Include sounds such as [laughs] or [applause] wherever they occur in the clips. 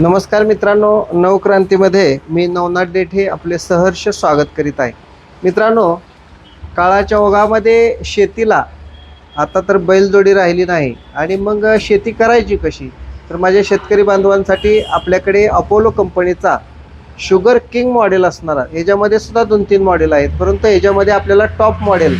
नमस्कार मित्रांनो नवक्रांतीमध्ये मी नवनाथ डेठे आपले सहर्ष स्वागत करीत आहे. मित्रांनो काळाच्या ओघामध्ये शेतीला आता तर बैलजोडी राहिली नाही आणि मग शेती करायची कशी? तर माझ्या शेतकरी बांधवांसाठी आपल्याकडे अपोलो कंपनीचा शुगर किंग मॉडेल असणारा याच्यामध्ये सुद्धा दोन तीन मॉडेल आहेत परंतु याच्यामध्ये आपल्याला टॉप मॉडेल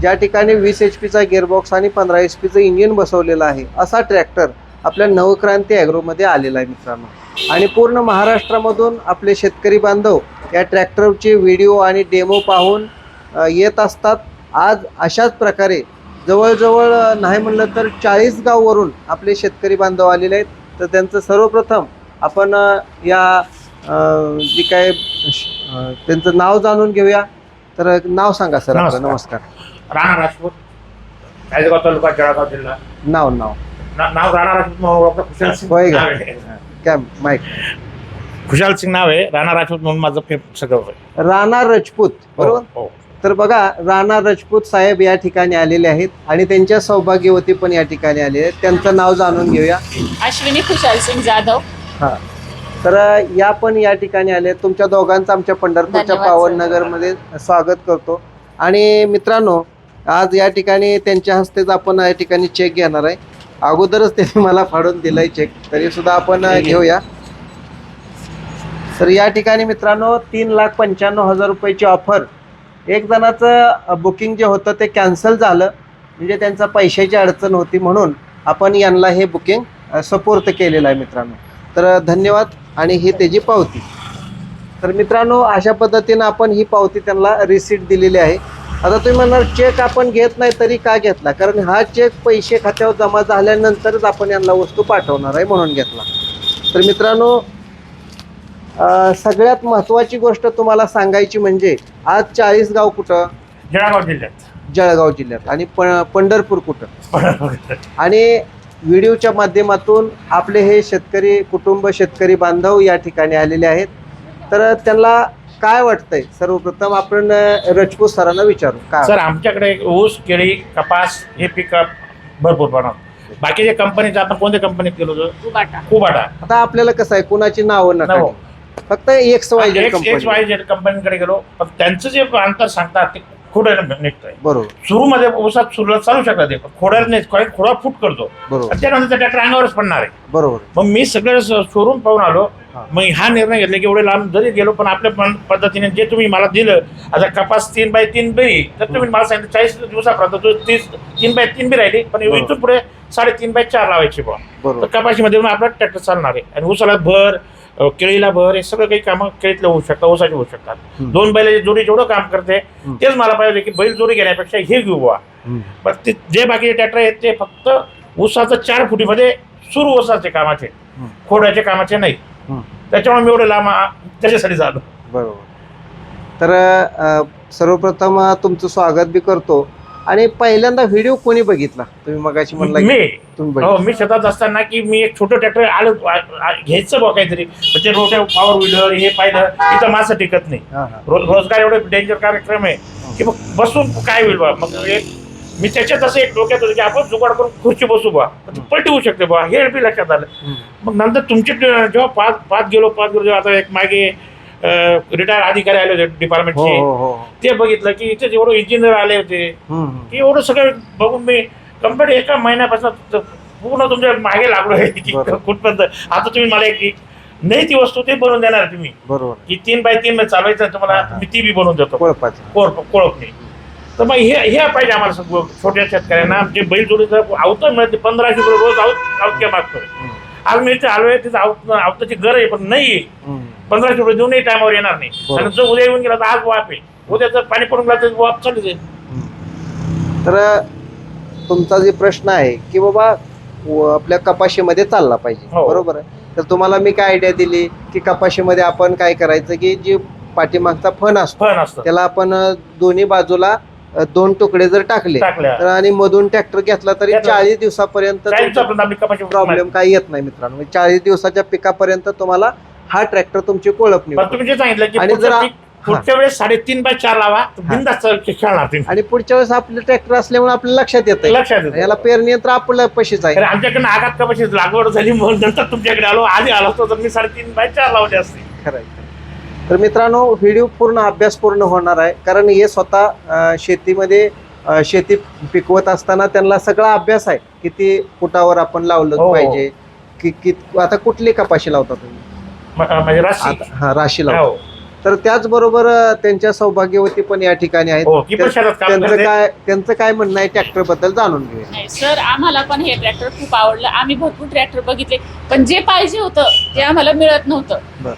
ज्या ठिकाणी वीस एच पीचा गिअरबॉक्स आणि पंधरा एच पीचं इंजिन बसवलेलं आहे असा ट्रॅक्टर आपल्या नवक्रांती ॲग्रोमध्ये आलेला आहे मित्रांनो. आणि पूर्ण महाराष्ट्रामधून आपले शेतकरी बांधव या ट्रॅक्टरचे व्हिडिओ आणि डेमो पाहून येत असतात. आज अशाच प्रकारे जवळजवळ नाही म्हणलं तर चाळीस गाववरून आपले शेतकरी बांधव आलेले आहेत. तर त्यांचं सर्वप्रथम आपण या जी काय त्यांचं नाव जाणून घेऊया. तर नाव सांगा सर आपलं. नमस्कार. राणा राजपूत तालुका जळगाव जिल्हा. नाव नाव. नाव राणा राजपूत म्हणून ओळखतो. खुशाल सिंग होय का? काय खुशाल सिंग नाव आहे राणा राजपूत म्हणून माझं फेम सगळं होय. राणा राजपूत बरोबर हो, हो. तर बघा राणा राजपूत साहेब या ठिकाणी आलेले आहेत आणि त्यांच्या सौभाग्यवती पण या ठिकाणी आलेले आहेत त्यांचं नाव जाणून घेऊया अश्विनी खुशाल सिंग जाधव हा तर या पण या ठिकाणी आले. तुमच्या दोघांचं आमच्या पंढरपूरच्या धन्यवाद, पावन सर. नगरमध्ये स्वागत करतो आणि मित्रांनो आज या ठिकाणी त्यांच्या हस्तेच आपण या ठिकाणी चेक घेणार आहे अगोदरच त्यांनी मला फाडून दिलाय चेक तरी सुद्धा आपण घेऊया. तर या ठिकाणी मित्रांनो तीन लाख पंच्याण्णव हजार रुपयाची ऑफर एक जणाचं बुकिंग जे होतं ते कॅन्सल झालं. म्हणजे त्यांचा पैशाची अडचण होती म्हणून आपण यांना हे बुकिंग सपोर्ट केलेलं आहे मित्रांनो. तर धन्यवाद आणि ही त्याची पावती. तर मित्रांनो अशा पद्धतीनं आपण ही पावती त्यांना रिसीट दिलेली आहे. आता तुम्ही म्हणणार चेक आपण घेत नाही तरी का घेतला? कारण हा चेक पैसे खात्यावर जमा झाल्यानंतरच आपण यांना वस्तू पाठवणार आहे म्हणून घेतला. तर मित्रांनो सगळ्यात महत्त्वाची गोष्ट तुम्हाला सांगायची म्हणजे आज चाळीस गाव कुठं? जळगाव जिल्ह्यात. जळगाव जिल्ह्यात. आणि प पंढरपूर कुठं? आणि व्हिडिओच्या माध्यमातून आपले हे शेतकरी कुटुंब शेतकरी बांधव या ठिकाणी आलेले आहेत. तर त्यांना काय वाटतंय? सर्वप्रथम आपण रजपूत सरांना विचारू. काय सर आमच्याकडे ऊस केळी कपास हे पिकअप भरपूर प्रमाणात बाकीच्या कंपनीचं आपण कोणत्या कंपनीत गेलो होतो? उबाटा कुबाटा. आता आपल्याला कसं आहे कुणाची नावं नका. घेऊ. फक्त X Y Z X company Y Z कंपनीकडे गेलो. पण त्यांचं जे अंतर सांगतात ते खोड्याला निघतंय. बरोबर. सुरू मध्ये ऊसात सुरुवात चालू शकतात ते खोड्याला नाही काही खोडा फूट करतो. बरोबर. त्यानंतर ट्रॅक्टर अंगावरच पडणार आहे. बरोबर. मग मी सगळं शोरूम पाहून आलो. हा. मग हा निर्णय घेतला की एवढे लांब जरी गेलो पण आपल्या पण पद्धतीने जे तुम्ही मला दिलं आता कपास तीन बाय तीन बी तर तुम्ही मला सांगितलं चाळीस दिवसापर्यंत तो तीस तीन बाय तीन बी राहिली पण बरोबर. इथून पुढे साडेतीन बाय चार लावायची बुवा. तर बरोबर. कपाशीमध्ये आपला ट्रॅक्टर चालणार आहे. आणि ऊसाला भर केळीला भर हे सगळं काही कामं केळीतले होऊ शकतात ऊसाचे होऊ शकतात. दोन बैलाची जोडी जेवढं काम करते. तेच मला पाहिजे की बैल जोडी घेण्यापेक्षा हे घेऊ हम्म. पण ते जे बाकीचे ट्रॅक्टर आहेत ते फक्त ऊसाचं चार फुटीमध्ये सुरू ऊसाचे कामाचे. खोड्याचे कामाचे नाही. त्याच्यामुळे मी एवढे लांब त्याच्यासाठी झालो बरोबर तर सर्वप्रथम तुमचं स्वागत बी करतो आणि पहिल्यांदा व्हिडिओ कोणी बघितला? तुम्ही मगाशी म्हणला की मी. तुम्ही हो बघितला. मी शेतात असताना की मी एक छोटं ट्रॅक्टर आलं आ- आ- घ्यायचं बघ काहीतरी. पण ते रोट्या पॉवर व्हीलर हे पाहिलं इथं माझं टिकत नाही. हा, हा. रो- रोजगार एवढे डेंजर कार्यक्रम आहे की मग बसून काय होईल बा? मग एक मी त्याच्यात असं एक डोक्यात होतं की आपण जुगाड करून खुर्ची बसू बा. पण ती पलटी होऊ शकते बा. हे बी लक्षात आलं. हम्म. मग नंतर तुमचे ट- जेव्हा पाच पाच गेलो पाच गेलो जेव्हा आता एक मागे रिटायर अधिकारी आले होते हो डिपार्टमेंटचे हो हो. ते बघितलं की इथे जेवढं इंजिनियर आले होते. की एवढं सगळं बघून मी कंप्लीट एका महिन्यापासून पूर्ण तुमच्या मागे लागलो आहे. [laughs] की. कुठपर्यंत? आता तुम्ही मला एक नाही ती वस्तू ते बनवून देणार तुम्ही. बरोबर. की तीन बाय तीन मध्ये चालवायचं तुम्हाला हा, हा. मी ती बी बनवून देतो. कोळपाचं. कोळ कोळप नाही तर मग हे हे पाहिजे आम्हाला सगळं छोट्या शेतकऱ्यांना जे बैल जोडीचं आवतं मिळते पंधराशे रुपये रोज आऊत आवत्या मागतोय. आज मी इथे आलोय तिथं आवत आवताची गरज आहे पण नाही. पंधराशे रुपये देऊनही टायमावर येणार नाही. बरोबर. आणि जर उद्या येऊन गेला तर आज वाप आहे. उद्या जर पाणी पडून गेला तर वाप चालू जाईल तर तुमचा जे प्रश्न आहे की बाबा व- आपल्या कपाशीमध्ये चालला पाहिजे. हो. बरोबर आहे? तर तुम्हाला मी काय आयडिया दिली की कपाशीमध्ये आपण काय करायचं की जी पाठीमागचा फण असतो फन असतं. त्याला आपण अ, दोन्ही बाजूला अ, दोन तुकडे जर टाकले टाकल्या. तर आणि मधून ट्रॅक्टर घेतला तरी घेतला. चाळीस दिवसापर्यंत चाळीस आपण आपली कपाशी प्रॉब्लेम काही येत नाही मित्रांनो. चाळीस दिवसाच्या पिकापर्यंत तुम्हाला हा ट्रॅक्टर तुमची कोळपणी पण होते. तुम्ही जे सांगितलं की आणि पुढचं जर पीक पुढच्या वेळेस साडेतीन बाय चार लावा खेळणार तुम्ही. आणि पुढच्या वेळेस आपलं ट्रॅक्टर असल्यामुळे आपल्याला लक्षात येत लक्षात येतं. याला पेरणी यंत्र आपलं पशीच आहे. तर आमच्याकडनं आगात कपाशी लागवड झाली म्हणून नंतर तुमच्याकडे आलो आधी आलो असतो तर मी साडेतीन बाय चार लावले असते. खरं आहे, खरं आहे. तर मित्रांनो व्हिडिओ पूर्ण अभ्यास पूर्ण होणार आहे. कारण हे स्वतः अं, शेतीमध्ये अं, शेती पिकवत असताना त्यांना सगळा अभ्यास आहे. किती फुटावर आपण लावलं हो. पाहिजे कि कि आता कुठली कपाशी लावता तुम्ही? म्हणजे राशी. आता- हा राशी लावता हो. तर त्याचबरोबर अं, त्यांच्या सौभाग्यवती पण या ठिकाणी आहेत. हो ती पण शेतात काम त्यांचं करते. काय त्यांचं काय म्हणणं आहे ट्रॅक्टरबद्दल जाणून घेऊया. नाही सर आम्हाला पण हे ट्रॅक्टर खूप आवडलं. आम्ही भरपूर ट्रॅक्टर बघितले. पण जे पाहिजे होतं ते आम्हाला मिळत नव्हतं. बर.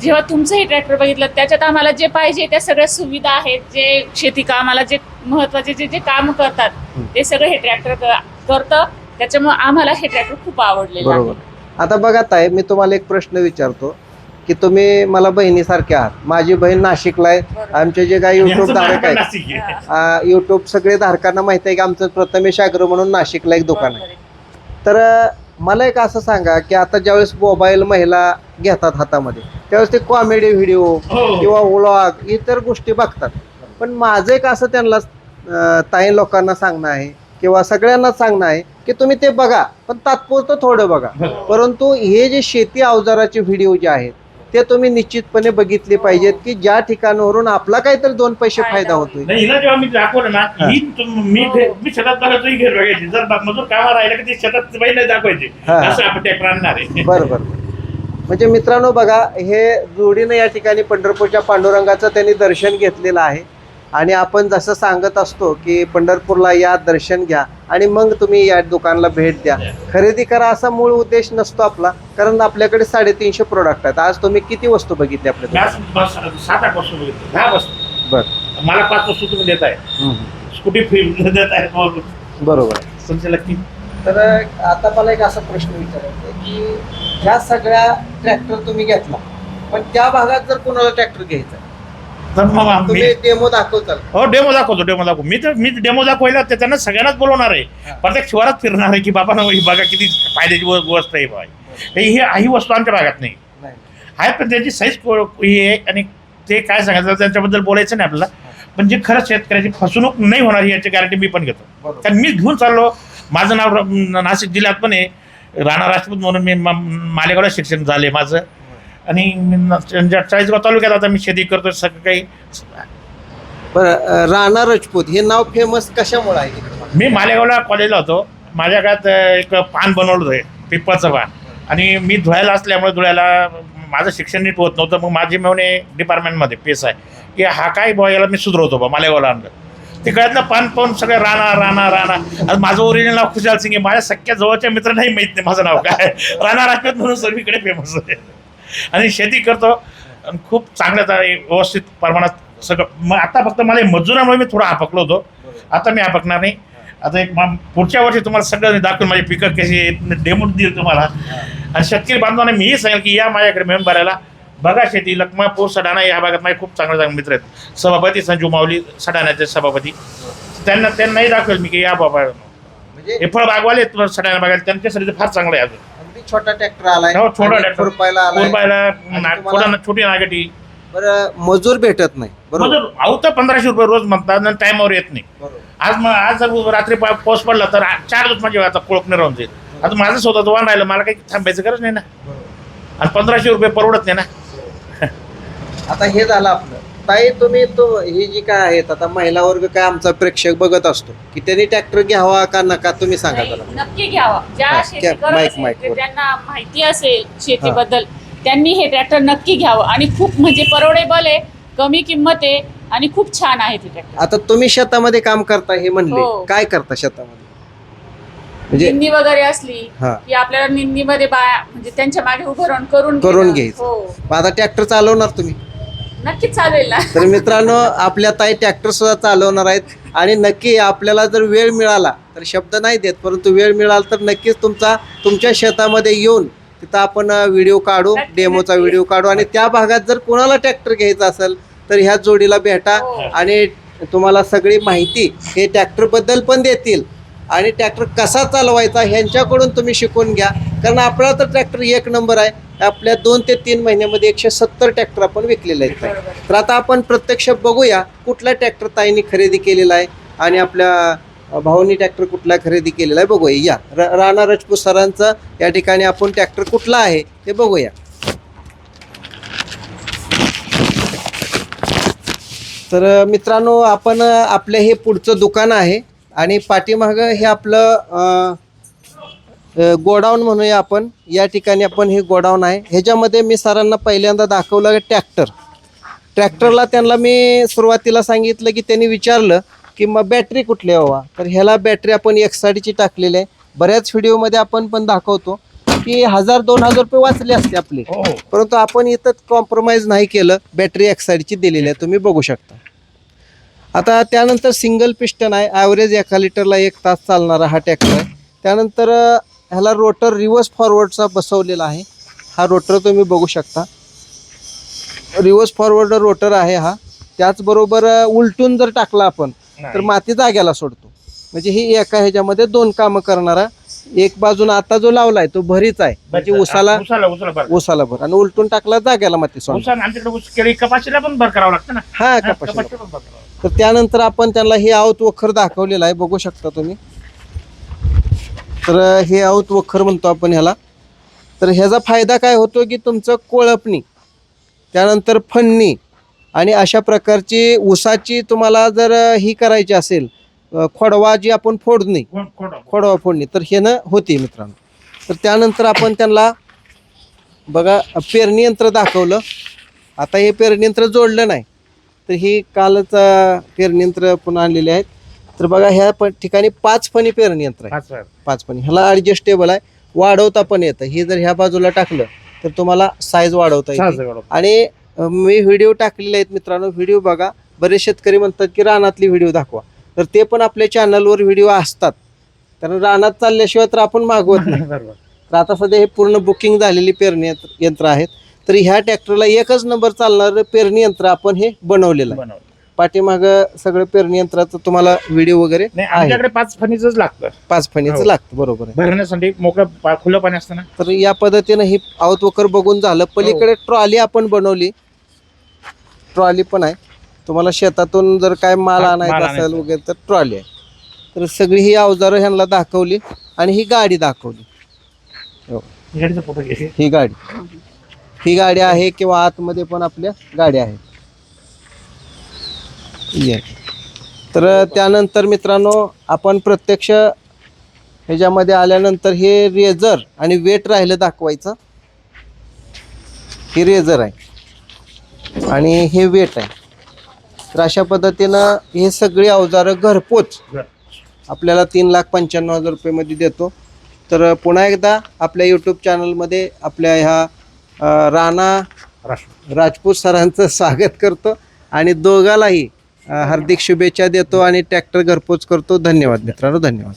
जेव्हा तुमचं हे ट्रॅक्टर बघितलं त्याच्यात आम्हाला जे पाहिजे त्या सगळ्या सुविधा आहेत जे शेती कामाला जे महत्त्वाचे जे जे काम करतात हं. ते सगळं हे ट्रॅक्टर करतं. त्याच्यामुळे आम्हाला हे ट्रॅक्टर खूप आवडलेलं आहे. बरोबर. आता बघा ताई मी तुम्हाला एक प्रश्न विचारतो की तुम्ही मला बहिणीसारखे आहात माझी बहीण नाशिकला आहे. आमचे जे काही युट्यूब धारक आहेत. युट्यूब सगळे धारकांना माहिती आहे की आमचं प्रथमेश अग्र म्हणून नाशिकला एक दुकान आहे. तर मला एक असं सांगा की आता ज्यावेळेस मोबाईल महिला घेतात हातामध्ये त्यावेळेस ते कॉमेडी व्हिडिओ हो. किंवा व्लॉग इतर गोष्टी बघतात पण माझं एक असं त्यांना ताई लोकांना सांगणं आहे किंवा सगळ्यांनाच सांगणं आहे की तुम्ही ते बघा पण तात्पुरतं थोडं बघा. परंतु हे जे शेती अवजाराचे व्हिडिओ जे आहेत ते तुम्ही निश्चितपणे बघितले पाहिजेत की ज्या ठिकाणावरून आपला काहीतरी दोन पैसे फायदा. होतोय. नाही जेव्हा मी दाखवलं ना हा. ही तुम- मी घे- मी शेतात बघायचो ही घेर बघायची. जर बा- मजूर कामा राहिला की ते शेतात बैल दाखवायचे. हा. असं आपण ट्रॅक्टर आणणार आहे. बरं बरं. म्हणजे मित्रांनो बघा हे जोडीनं या ठिकाणी पंढरपूरच्या पांडुरंगाचं त्यांनी दर्शन घेतलेलं आहे. आणि आपण जसं सांगत असतो की पंढरपूरला या दर्शन घ्या आणि मग तुम्ही या दुकानाला भेट द्या. खरेदी करा असा मूळ उद्देश नसतो आपला कारण आपल्याकडे साडेतीनशे प्रोडक्ट आहेत. आज तुम्ही किती वस्तू बघितली आपल्या सात आठ वस्तू बघितली. दहा वस्तू बरं. मला पाच वस्तू तुम्ही देत आहे. स्कूटी फ्री देत आहे बरोबर. आहे तुमच्या लक्की तर आता मला एक असा प्रश्न विचारायचा की ह्या सगळ्या ट्रॅक्टर तुम्ही घेतला पण त्या भागात जर कोणाला ट्रॅक्टर घ्यायचा तर मग आम्ही तुम्ही डेमो दाखवताल हो डेमो दाखवतो डेमो दाखवतो. मी तर मी डेमो दाखवायला त्यांना सगळ्यांनाच बोलवणार आहे. प्रत्येक शिवारात फिरणार आहे की बाबा ना ही बघा किती फायद्याची गोष्ट आहे बाय ही ही वस्तू आमच्या भागात नाही. आहे पण त्याची साईज ही आहे आणि ते काय सांगायचं त्यांच्याबद्दल बोलायचं नाही आपल्याला. पण जे खरंच शेतकऱ्याची फसवणूक नाही होणार याची गॅरंटी मी पण घेतो. कारण मी घेऊन चाललो. माझं नाव नाशिक जिल्ह्यात पण आहे. राणा राजपूत म्हणून मी मा- मालेगावला शिक्षण झाले माझं. आणि चाळीसगाव तालुक्यात आता मी शेती करतो सगळं काही बरं राणा राजपूत हे नाव फेमस कशामुळे आहे? मी मालेगावला कॉलेजला होतो. माझ्या काळात एक पान बनवलं होतं पिप्पाचं पान. आणि मी धुळ्याला असल्यामुळे धुळ्याला माझं शिक्षण नीट होत नव्हतं. मग माझी मेवणे डिपार्टमेंटमध्ये पेस आहे की हा काय बॉ याला मी सुधरवतो बा मालेगावला आणलं. ते गळ्यातलं पान पाहून सगळं राणा राणा राणा. आज माझं ओरिजिनल नाव खुशाल सिंग आहे. माझ्या सख्या जवळच्या मित्रांनाही माहीत नाही माझं नाव काय. राणा राजपूत म्हणून सर्वीकडे फेमस आहे. आणि शेती करतो. आणि खूप चांगल्या व्यवस्थित प्रमाणात सगळं. मग आता फक्त मला मजुरामुळे मी थोडा हापकलो होतो. आता मी हापकणार नाही. आता एक पुढच्या वर्षी तुम्हाला सगळं दाखवून माझी पिकं कशी आहेत. डेमो देईल तुम्हाला. आणि शेतकरी बांधवांना मीही सांगेल की या माझ्याकडे मेहून भरायला बघा शेती. लखमापूर सडाणा या भागात माझे खूप चांगले चांगले मित्र आहेत. सभापती संजू माऊली सडाण्याचे सभापती. त्यांना त्यांनाही दाखवेल मी की या बाबा म्हणजे हे फळ बागवाले सडाणा बघायला त्यांच्यासाठी फार चांगलं आहे अजून. छोटा ट्रॅक्टर आलाय. हो, छोटा आणि tractor. खुरपायला आलाय. कोरबायला आणि ना- तुम्हाला- छोटा छोटी नागटी. बरं मजूर भेटत नाही. बरोबर? मजूर अहो तर पंधराशे रुपये रोज म्हणतात आणि टायमावर येत नाही. बरोबर. आज मग आज जर रात्री पा- पाऊस पडला तर आ- चार दिवस माझे आता कोळपणे राहून जाईल. आता माझं स्वतःचं वाहन राहिलं मला काही थांबायचं गरज नाही ना. बरोबर. आणि पंधराशे रुपये परवडत नाही ना. आता हे झालं आपलं. ताई तुम्ही तो ही जी काय आहेत आता महिला वर्ग काय आमचा प्रेक्षक बघत असतो की त्यांनी ट्रॅक्टर घ्यावा का नका तुम्ही सांगा नाही, जरा. नक्की घ्यावा. ज्या हा, शेती घ्या, करत माईक, असेल, माईक जे वर. त्यांना माहिती असेल शेतीबद्दल त्यांनी हे ट्रॅक्टर नक्की घ्यावं. आणि खूप म्हणजे परवडेबल आहे कमी किंमत आहे आणि खूप छान आहे ते ट्रॅक्टर आता तुम्ही शेतामध्ये काम करता हे म्हणले हो. काय करता शेतामध्ये? म्हणजे निंदी वगैरे असली हा. की आपल्याला निंदीमध्ये बाया म्हणजे त्यांच्या मागे उभं राहून करून करून घेणं. घ्यायचं. हो. मग आता ट्रॅक्टर चालवणार तुम्ही? नक्कीच चालेल ना. तर मित्रांनो आपल्या ताई ट्रॅक्टर सुद्धा चालवणार आहेत. आणि नक्की आपल्याला जर वेळ मिळाला तर शब्द नाही देत परंतु वेळ मिळाला तर नक्कीच तुमचा तुमच्या शेतामध्ये येऊन तिथं आपण व्हिडिओ काढू नक्की, डेमोचा नक्की. व्हिडिओ काढू. आणि त्या भागात जर कोणाला ट्रॅक्टर घ्यायचा असेल तर ह्या जोडीला भेटा. हो. आणि तुम्हाला सगळी माहिती हे ट्रॅक्टरबद्दल पण देतील. आणि ट्रॅक्टर कसा चालवायचा ह्यांच्याकडून तुम्ही शिकून घ्या. कारण आपला तर ट्रॅक्टर एक नंबर आहे. आपल्या दोन ते तीन महिन्यामध्ये एकशे सत्तर ट्रॅक्टर आपण विकलेले आहेत. तर आता आपण प्रत्यक्ष बघूया कुठला ट्रॅक्टर ताईंनी खरेदी केलेला आहे आणि आपल्या भाऊनी ट्रॅक्टर कुठला खरेदी केलेला आहे बघूया. या र- राणा रजपूत सरांचा या ठिकाणी आपण ट्रॅक्टर कुठला आहे ते बघूया. तर मित्रांनो आपण आपलं हे पुढचं दुकान आहे आणि पाठीमागं हे आपलं गोडाऊन म्हणूया आपण. या ठिकाणी आपण हे गोडाऊन आहे. ह्याच्यामध्ये मी सरांना पहिल्यांदा दाखवलं ट्रॅक्टर. ट्रॅक्टरला त्यांना मी सुरुवातीला सांगितलं की त्यांनी विचारलं की मग बॅटरी कुठली हवा तर ह्याला बॅटरी आपण एक साडीची टाकलेली आहे. बऱ्याच व्हिडिओमध्ये आपण पण दाखवतो की हजार दोन हजार रुपये वाचले असते आपले. हो. परंतु आपण इथं कॉम्प्रोमाइज नाही केलं. बॅटरी एक्साईडची दिलेली आहे. तुम्ही बघू शकता. आता त्यानंतर सिंगल पिस्टन आहे. ॲव्हरेज एका लिटरला एक तास चालणारा हा ट्रॅक्टर आहे. त्यानंतर ह्याला रोटर रिव्हर्स फॉरवर्डचा बसवलेला आहे. हा रोटर तुम्ही बघू शकता. रिव्हर्स फॉरवर्ड रोटर आहे हा. त्याचबरोबर उलटून जर टाकला आपण तर. माती जाग्याला सोडतो. म्हणजे ही एका ह्याच्यामध्ये दोन कामं करणारा एक बाजून आता जो लावलाय तो भरीच आहे. म्हणजे उसाला उसाला भर. आणि उलटून टाकला जाग्याला माती केळी कपाशीला पण भर करावं लागतं ना? हा लागतं. तर त्यानंतर आपण त्यांना हे आवत वखर दाखवलेलं आहे. बघू शकता तुम्ही. तर हे आवत वखर म्हणतो आपण ह्याला. तर ह्याचा फायदा काय होतो की तुमचं कोळपणी त्यानंतर फन्नी आणि अशा प्रकारची ऊसाची तुम्हाला जर ही करायची असेल खोडवा जी आपण फोडणी खोडवा. फोडणी तर हे न होते मित्रांनो. तर त्यानंतर आपण त्यांना बघा पेरणी यंत्र दाखवलं. आता हे पेरणी यंत्र जोडलं नाही. तर ही कालच पेरणी यंत्र पण आणलेले आहेत. तर बघा ह्या पण ठिकाणी पाच फणी पेरणी यंत्र आहे. पाच फणी. ह्याला ॲडजस्टेबल आहे. वाढवता पण येतं. हे जर ह्या बाजूला टाकलं तर तुम्हाला साईज वाढवता जवळ. आणि मी व्हिडिओ टाकलेले आहेत मित्रांनो. व्हिडिओ बघा. बरेच शेतकरी म्हणतात की रानातली व्हिडिओ दाखवा. तर ते पण आपल्या चॅनलवर व्हिडिओ असतात. कारण रानात चालल्याशिवाय तर आपण मागवत [laughs] नाही. तर आता सध्या हे पूर्ण बुकिंग झालेली पेरणी यंत्र- आहेत. तर ह्या ट्रॅक्टरला एकच नंबर चालणारं पेरणी यंत्र आपण हे बनवलेलं आहे. पाठीमागं सगळं पेरणी यंत्राचं तुम्हाला व्हिडिओ वगैरे नाही आहे. आमच्याकडे पाच फणीचंच लागतं. पाच फणीचं हो. लागतं बरोबर आहे. भरण्यासाठी मोकळं पा- खुलं पाणी असतं ना? तर या पद्धतीनं ही आवतवकर बघून झालं. पलीकडे ट्रॉली आपण बनवली. ट्रॉली पण आहे. तुम्हाला शेतातून जर काय माल हा, आणायचा असेल आणायचा. वगैरे तर ट्रॉली आहे. तर सगळी ही अवजारं ह्यांना दाखवली आणि ही गाडी दाखवली. गाडीचा फोटो घे. ही गाडी. ही गाडी आहे किंवा आतमध्ये पण आपल्या गाड्या आहेत. ये. तर त्यानंतर मित्रांनो आपण प्रत्यक्ष ह्याच्यामध्ये आल्यानंतर हे रेझर आणि वेट राहिलं दाखवायचं. हे रेझर आहे. आणि हे वेट आहे. तर अशा पद्धतीनं हे सगळी अवजारं घरपोच आपल्याला तीन लाख पंच्याण्णव हजार रुपयेमध्ये देतो. तर पुन्हा एकदा आपल्या यूट्यूब चॅनलमध्ये आपल्या ह्या राणा राजपूत सरांचं स्वागत करतो. आणि दोघालाही हार्दिक शुभेच्छा देतो आणि ट्रॅक्टर घरपोच करतो. धन्यवाद मित्रांनो धन्यवाद.